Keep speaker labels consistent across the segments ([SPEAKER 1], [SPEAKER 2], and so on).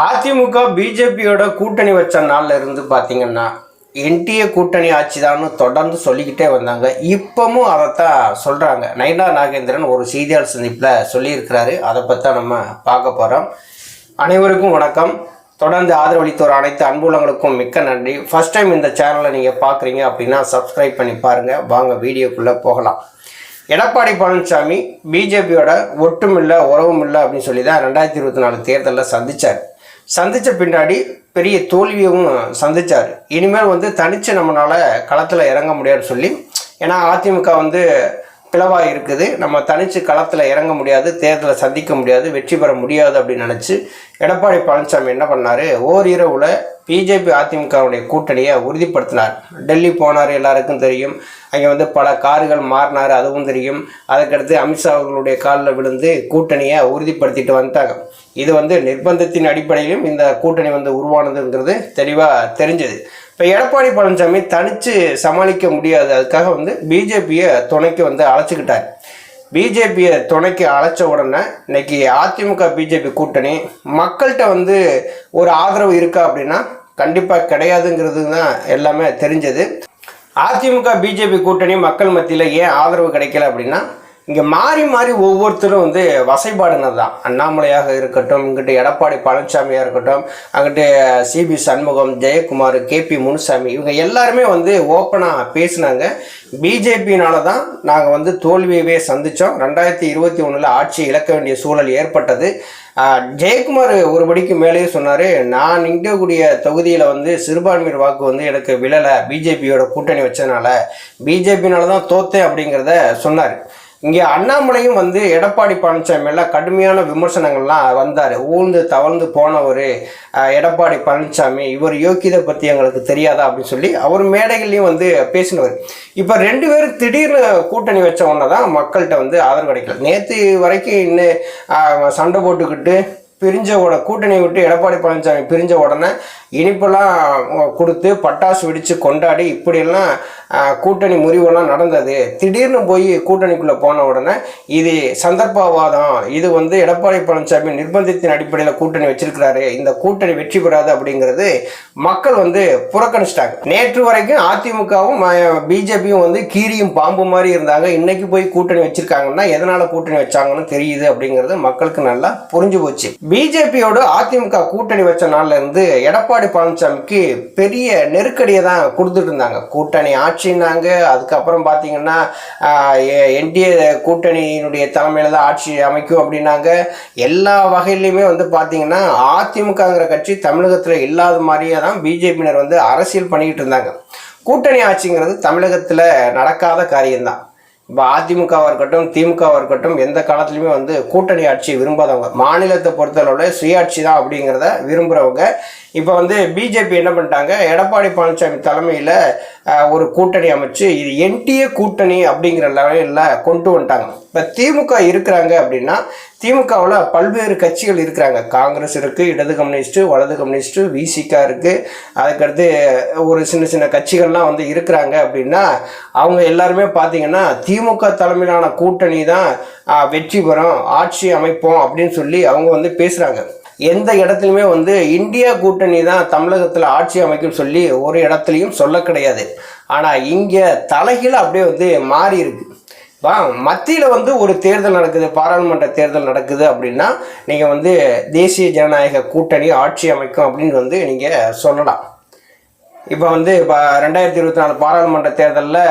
[SPEAKER 1] அதிமுக பிஜேபியோட கூட்டணி வச்ச நாள்ல இருந்து பார்த்தீங்கன்னா என்டிஏ கூட்டணி ஆட்சிதான்னு தொடர்ந்து சொல்லிக்கிட்டே வந்தாங்க. இப்பவும் அதைத்தான் சொல்கிறாங்க நைனா நாகேந்திரன் ஒரு செய்தியாளர் சந்திப்பில் சொல்லியிருக்கிறாரு. அதை பற்றி தான் நம்ம பார்க்க போகிறோம் அனைவருக்கும் வணக்கம். தொடர்ந்து ஆதரவளித்தோர் அனைத்து அன்புலங்களுக்கும் மிக்க நன்றி. ஃபர்ஸ்ட் டைம் இந்த சேனலை நீங்கள் பார்க்குறீங்க அப்படின்னா சப்ஸ்கிரைப் பண்ணி பாருங்கள் வாங்க வீடியோக்குள்ளே போகலாம். எடப்பாடி பழனிசாமி பிஜேபியோட ஒட்டுமில்லை உறவும் இல்லை அப்படின்னு சொல்லி தான் ரெண்டாயிரத்தி இருபத்தி நாலு தேர்தலில் சந்திச்சார். சந்தித்த பின்னாடி பெரிய தோல்வியும் சந்திச்சார். இனிமேல் வந்து தனிச்சு நம்மளால் களத்தில் இறங்க முடியாதுன்னு சொல்லி ஏன்னா அதிமுக வந்து பிளவாக இருக்குது. நம்ம தனித்து களத்தில் இறங்க முடியாது தேர்தலை சந்திக்க முடியாது வெற்றி பெற முடியாது அப்படின்னு நினச்சி எடப்பாடி பழனிசாமி என்ன பண்ணார்? ஓரிரவில் பிஜேபி அதிமுகவுடைய கூட்டணியை உறுதிப்படுத்தினார். டெல்லி போனார் எல்லாருக்கும் தெரியும். அங்கே வந்து பல கார்கள் மாறினார் அதுவும் தெரியும். அதுக்கடுத்து அமித்ஷா அவர்களுடைய காலில் விழுந்து கூட்டணியை உறுதிப்படுத்திட்டு வந்துட்டாங்க. இது வந்து நிர்பந்தத்தின் அடிப்படையிலும் இந்த கூட்டணி வந்து உருவானதுங்கிறது தெளிவாக தெரிஞ்சது. இப்போ எடப்பாடி பழனிசாமி தனித்து சமாளிக்க முடியாது அதுக்காக வந்து பிஜேபியை துணைக்கு வந்து அழைச்சிக்கிட்டார். பிஜேபியை துணைக்கு அழைச்ச உடனே இன்னைக்கு அதிமுக பிஜேபி கூட்டணி மக்கள்கிட்ட வந்து ஒரு ஆதரவு இருக்கா அப்படின்னா கண்டிப்பாக கிடையாதுங்கிறது தான் எல்லாமே தெரிஞ்சது. அதிமுக பிஜேபி கூட்டணி மக்கள் மத்தியில் ஏன் ஆதரவு கிடைக்கல அப்படின்னா இங்கே மாறி மாறி ஒவ்வொருத்தரும் வந்து வசைபாடினது தான் அண்ணாமலையாக இருக்கட்டும் இங்கிட்டு எடப்பாடி பழனிசாமியாக இருக்கட்டும் அங்கிட்டு சிபி சண்முகம் ஜெயக்குமார் கேபி முனுசாமி இவங்க எல்லாருமே வந்து ஓப்பனாக பேசினாங்க. பிஜேபினால தான் நாங்கள் வந்து தோல்வியவே சந்தித்தோம் ரெண்டாயிரத்தி இருபத்தி ஒன்றில் ஆட்சி இழக்க வேண்டிய சூழல் ஏற்பட்டது. ஜெயக்குமார் ஒரு படிக்கு மேலேயே சொன்னார் நான் நிற்கக்கூடிய தொகுதியில் வந்து சிறுபான்மையர் வாக்கு வந்து எனக்கு விழலை. பிஜேபியோட கூட்டணி வச்சதுனால பிஜேபினால தான் தோத்தேன் அப்படிங்கிறத சொன்னார். இங்கே அண்ணாமலையும் வந்து எடப்பாடி பழனிசாமி மேல கடுமையான விமர்சனங்கள்லாம் வந்தார். ஊழ்ந்து தவழ்ந்து போனவர் எடப்பாடி பழனிசாமி. இவர் யோக்கியதை பற்றி எங்களுக்கு தெரியாதா அப்படின்னு சொல்லி அவர் மேடைகள்லையும் வந்து பேசினவர். இப்போ ரெண்டு பேரும் திடீர்னு கூட்டணி வச்ச உடனே தான் மக்கள்கிட்ட வந்து ஆதரவு கிடைக்கல. நேற்று வரைக்கும் இன்னும் சண்டை போட்டுக்கிட்டு பிரிஞ்ச உட கூட்டணி விட்டு எடப்பாடி பழனிசாமி பிரிஞ்ச உடனே இனிப்பெல்லாம் கொடுத்து பட்டாசு வெடித்து கொண்டாடி இப்படியெல்லாம் கூட்டணி முறிவெல்லாம் நடந்தது. திடீர்னு போய் கூட்டணிக்குள்ளே போன உடனே இது சந்தர்ப்பவாதம். இது வந்து எடப்பாடி பழனிசாமி நிர்பந்தத்தின் அடிப்படையில் கூட்டணி வச்சிருக்கிறாரு. இந்த கூட்டணி வெற்றி பெறாது அப்படிங்கிறது மக்கள் வந்து புறக்கணிச்சிட்டாங்க. நேற்று வரைக்கும் அதிமுகவும் பிஜேபியும் வந்து கீரியும் பாம்பு மாதிரி இருந்தாங்க. இன்னைக்கு போய் கூட்டணி வச்சிருக்காங்கன்னா எதனால் கூட்டணி வச்சாங்கன்னு தெரியுது அப்படிங்கிறது மக்களுக்கு நல்லா புரிஞ்சு போச்சு. பிஜேபியோட அதிமுக கூட்டணி வச்ச நாள்ல இருந்து எடப்பாடி பழனிசாமிக்கு பெரிய நெருக்கடியை தான் கொடுத்துட்டு இருந்தாங்க. கூட்டணி ஆட்சின்னாங்க. அதுக்கப்புறம் பார்த்தீங்கன்னா என்டிஏ கூட்டணியினுடைய தலைமையில தான் ஆட்சி அமைக்கும் அப்படின்னாங்க. எல்லா வகையிலையுமே வந்து பார்த்தீங்கன்னா அதிமுகங்கிற கட்சி தமிழகத்தில் இல்லாத மாதிரியே தான் பிஜேபியினர் வந்து அரசியல் பண்ணிக்கிட்டு இருந்தாங்க. கூட்டணி ஆட்சிங்கிறது தமிழகத்தில் நடக்காத காரியம்தான். இப்போ அதிமுகவாக இருக்கட்டும் திமுகவாக இருக்கட்டும் எந்த காலத்துலையுமே வந்து கூட்டணி ஆட்சி விரும்பாதவங்க. மாநிலத்தை பொறுத்தளவில் சுயாட்சி தான் அப்படிங்கிறத விரும்புகிறவங்க இப்போ வந்து பிஜேபி என்ன பண்ணிட்டாங்க? எடப்பாடி பழனிசாமி தலைமையில் ஒரு கூட்டணி அமைச்சு இது என்டிஏ கூட்டணி அப்படிங்கிற லெவலில் கொண்டு வந்துட்டாங்க. இப்போ திமுக இருக்கிறாங்க அப்படின்னா திமுகவில் பல்வேறு கட்சிகள் இருக்கிறாங்க. காங்கிரஸ் இருக்குது இடது கம்யூனிஸ்ட்டு வலது கம்யூனிஸ்ட்டு விசிகா இருக்குது அதுக்கடுத்து ஒரு சின்ன சின்ன கட்சிகள்லாம் வந்து இருக்கிறாங்க அப்படின்னா அவங்க எல்லாருமே பார்த்திங்கன்னா திமுக தலைமையிலான கூட்டணி தான் வெற்றி பெறும் ஆட்சி அமைப்போம் அப்படின்னு சொல்லி அவங்க வந்து பேசுகிறாங்க எந்த இடத்துலையுமே வந்து இந்தியா கூட்டணி தான் தமிழகத்தில் ஆட்சி அமைக்கும் சொல்லி ஒரு இடத்துலையும் சொல்ல கிடையாது. ஆனால் இங்கே தலைகீழ அப்படியே வந்து மாறி இருக்கு. வா மத்தியில் வந்து ஒரு தேர்தல் நடக்குது பாராளுமன்ற தேர்தல் நடக்குது அப்படின்னா நீங்கள் வந்து தேசிய ஜனநாயக கூட்டணி ஆட்சி அமைக்கும் அப்படின்னு வந்து நீங்கள் சொல்லலாம். இப்போ வந்து இப்போ ரெண்டாயிரத்தி இருபத்தி நாலு பாராளுமன்ற தேர்தலில்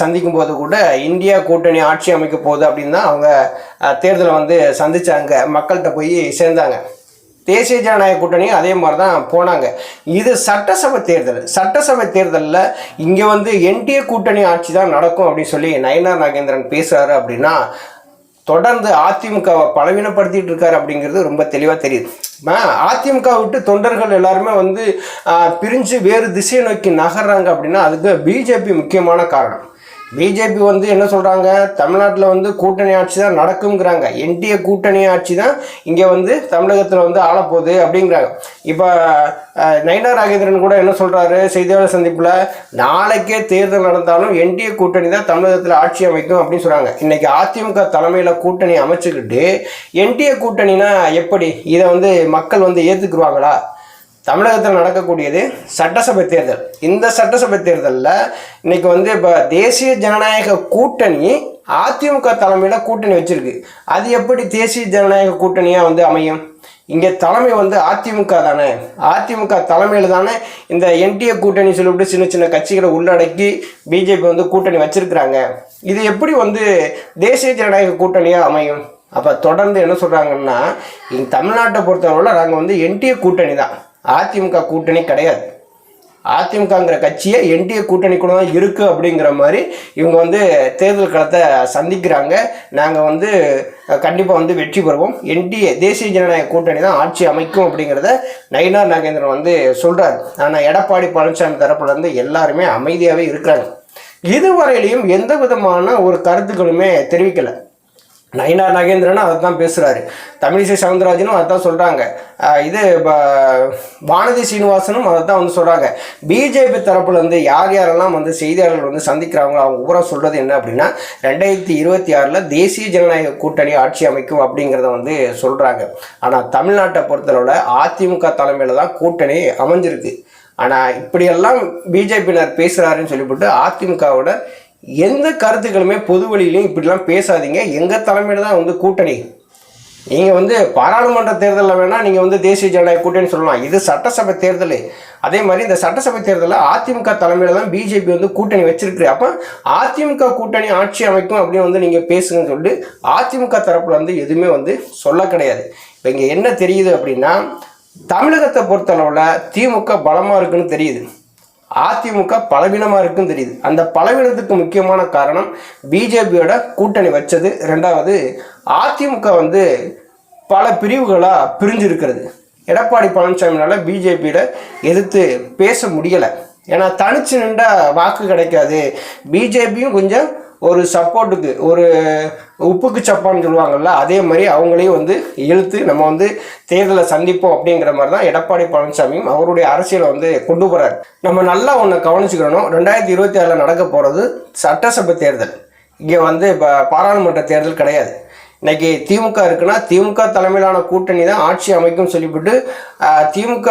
[SPEAKER 1] சந்திக்கும் போது கூட இந்தியா கூட்டணி ஆட்சி அமைக்க போகுது அப்படின்னு தான் அவங்க தேர்தலை வந்து சந்தித்தாங்க மக்கள்கிட்ட போய் சேர்ந்தாங்க. தேசிய ஜனநாயக கூட்டணியும் அதே மாதிரி தான் போனாங்க. இது சட்டசபை தேர்தல். சட்டசபை தேர்தலில் இங்கே வந்து என்டிஏ கூட்டணி ஆட்சி தான் நடக்கும் அப்படின்னு சொல்லி நயனார் நாகேந்திரன் பேசுகிறாரு அப்படின்னா தொடர்ந்து அதிமுகவை பலவீனப்படுத்திட்டு இருக்காரு அப்படிங்கிறது ரொம்ப தெளிவாக தெரியுது. அதிமுக விட்டு தொண்டர்கள் எல்லாருமே வந்து பிரிஞ்சு வேறு திசையை நோக்கி நகர்றாங்க அப்படின்னா அதுக்கு பிஜேபி முக்கியமான காரணம். பிஜேபி வந்து என்ன சொல்கிறாங்க தமிழ்நாட்டில் வந்து கூட்டணி ஆட்சி தான் நடக்குங்கிறாங்க என்டிஏ கூட்டணி ஆட்சி தான் இங்கே வந்து தமிழகத்தில் வந்து ஆளப்போகுது அப்படிங்கிறாங்க. இப்போ நைனா ராகேந்திரன் கூட என்ன சொல்கிறாரு செய்தியாளர் சந்திப்பில் நாளைக்கே தேர்தல் நடந்தாலும் என்டிஏ கூட்டணி தான் தமிழகத்தில் ஆட்சி அமைக்கும் அப்படின்னு சொல்கிறாங்க இன்றைக்கி அதிமுக தலைமையில் கூட்டணி அமைச்சுக்கிட்டு என்டிஏ கூட்டணினா எப்படி? இதை வந்து மக்கள் வந்து ஏற்றுக்குருவாங்களா தமிழகத்தில் நடக்கக்கூடியது சட்டசபை தேர்தல். இந்த சட்டசபை தேர்தலில் இன்னைக்கு வந்து இப்போ தேசிய ஜனநாயக கூட்டணி அதிமுக தலைமையில் கூட்டணி வச்சிருக்கு. அது எப்படி தேசிய ஜனநாயக கூட்டணியாக வந்து அமையும்? இங்கே தலைமை வந்து அதிமுக தானே. அதிமுக தலைமையில் தானே இந்த என்டிஏ கூட்டணி சொல்லிவிட்டு சின்ன சின்ன கட்சிகளை உள்ளடக்கி பிஜேபி வந்து கூட்டணி வச்சிருக்கிறாங்க. இது எப்படி வந்து தேசிய ஜனநாயக கூட்டணியாக அமையும்? அப்போ தொடர்ந்து என்ன சொல்கிறாங்கன்னா இங்கே தமிழ்நாட்டை பொறுத்தவரை நாங்கள் வந்து என்டிஏ கூட்டணி தான். அதிமுக கூட்டணி கிடையாது. அதிமுகங்கிற கட்சியை என்டிஏ கூட்டணி கூட தான் இருக்குது அப்படிங்கிற மாதிரி இவங்க வந்து தேர்தல் களத்தை சந்திக்கிறாங்க. நாங்கள் வந்து கண்டிப்பாக வந்து வெற்றி பெறுவோம். என்டிஏ தேசிய ஜனநாயக கூட்டணி தான் ஆட்சி அமைக்கும் அப்படிங்கிறத நயினார் நாகேந்திரன் வந்து சொல்கிறார் ஆனால் எடப்பாடி பழனிசாமி தரப்புலேருந்து எல்லாருமே அமைதியாகவே இருக்கிறாங்க. இதுவரையிலையும் எந்த விதமான ஒரு கருத்துக்களுமே தெரிவிக்கலை. நயினார் நாகேந்திரனும் அதை தான் பேசுகிறாரு தமிழிசை சவுந்தரராஜனும் அதை தான் சொல்கிறாங்க இது ப- வானதி சீனிவாசனும் அதை தான் வந்து சொல்கிறாங்க பிஜேபி தரப்புலேருந்து யார் யாரெல்லாம் வந்து செய்தியாளர்கள் வந்து சந்திக்கிறாங்களோ அவங்க ஊரா சொல்கிறது என்ன அப்படின்னா ரெண்டாயிரத்தி இருபத்தி ஆறில் தேசிய ஜனநாயக கூட்டணி ஆட்சி அமைக்கும் அப்படிங்கிறத வந்து சொல்கிறாங்க ஆனால் தமிழ்நாட்டை பொறுத்தளவில் அதிமுக தலைமையில் தான் கூட்டணி அமைஞ்சிருக்கு. ஆனால் இப்படியெல்லாம் பிஜேபியினர் பேசுகிறாருன்னு சொல்லிவிட்டு அதிமுகவோட எந்த கருத்துக்களுமே பொது வழியிலையும் இப்படிலாம் பேசாதீங்க. எங்கள் தலைமையில் தான் வந்து கூட்டணி. நீங்கள் வந்து பாராளுமன்ற தேர்தலில் வேணால் நீங்கள் வந்து தேசிய ஜனநாயக கூட்டணி சொல்லலாம். இது சட்டசபை தேர்தல். அதே மாதிரி இந்த சட்டசபை தேர்தலில் அதிமுக தலைமையில் தான் பிஜேபி வந்து கூட்டணி வச்சிருக்கு. அப்போ அதிமுக கூட்டணி ஆட்சி அமைக்கும் அப்படின்னு வந்து நீங்கள் பேசுங்கன்னு சொல்லிட்டு அதிமுக தரப்பில் வந்து எதுவுமே வந்து சொல்ல கிடையாது. இப்போ இங்கே என்ன தெரியுது அப்படின்னா தமிழகத்தை பொறுத்தளவில் திமுக பலமாக இருக்குன்னு தெரியுது. அதிமுக பலவீனமாக இருக்குன்னு தெரியுது. அந்த பலவீனத்துக்கு முக்கியமான காரணம் பிஜேபியோட கூட்டணி வச்சது. ரெண்டாவது அதிமுக வந்து பல பிரிவுகளாக பிரிஞ்சிருக்கிறது. எடப்பாடி பழனிசாமினால பிஜேபியில் எதிர்த்து பேச முடியலை. ஏன்னா தனிச்சு நின்றா வாக்கு கிடைக்காது. பிஜேபியும் கொஞ்சம் ஒரு சப்போர்ட்டுக்கு ஒரு உப்புக்கு சப்பான்னு சொல்லுவாங்கள்ல அதே மாதிரி அவங்களையும் வந்து இழுத்து நம்ம வந்து தேர்தலை சந்திப்போம் அப்படிங்கிற மாதிரி தான் எடப்பாடி பழனிசாமியும் அவருடைய அரசியலை வந்து கொண்டு போகிறார் நம்ம நல்லா ஒன்று கவனிச்சுக்கணும். ரெண்டாயிரத்தி இருபத்தி ஆறில் நடக்க போகிறது சட்டசபை தேர்தல். இங்கே வந்து இப்போ பாராளுமன்ற தேர்தல் கிடையாது. இன்னைக்கு திமுக இருக்குன்னா திமுக தலைமையிலான கூட்டணி தான் ஆட்சி அமைக்கும் சொல்லிவிட்டு திமுக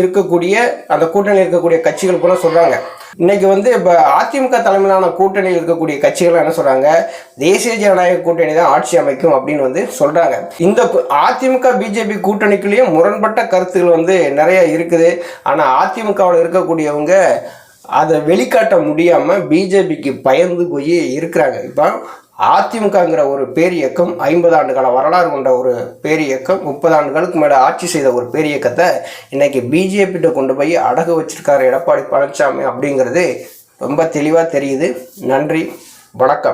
[SPEAKER 1] இருக்கக்கூடிய அந்த கூட்டணியில் இருக்கக்கூடிய கட்சிகள் கூட சொல்கிறாங்க இன்னைக்கு வந்து இப்போ அதிமுக தலைமையிலான கூட்டணியில் இருக்கக்கூடிய கட்சிகள் என்ன சொல்கிறாங்க தேசிய ஜனநாயக கூட்டணி தான் ஆட்சி அமைக்கும் அப்படின்னு வந்து சொல்கிறாங்க இந்த அதிமுக பிஜேபி கூட்டணிக்குள்ளேயும் முரண்பட்ட கருத்துக்கள் வந்து நிறைய இருக்குது. ஆனால் அதிமுகவில் இருக்கக்கூடியவங்க அதை வெளிக்காட்ட முடியாமல் பிஜேபிக்கு பயந்து போய் இருக்கிறாங்க. இப்போ அதிமுகங்கிற ஒரு பேர் இயக்கம் ஐம்பது ஆண்டுகால வரலாறு கொண்ட ஒரு பேர் இயக்கம் முப்பது ஆண்டுகளுக்கு மேலே ஆட்சி செய்த ஒரு பேர் இயக்கத்தை இன்னைக்கு பிஜேபிகிட்ட கொண்டு போய் அடகு வச்சிருக்காரு எடப்பாடி பழனிசாமி அப்படிங்கிறது ரொம்ப தெளிவாக தெரியுது. நன்றி வணக்கம்.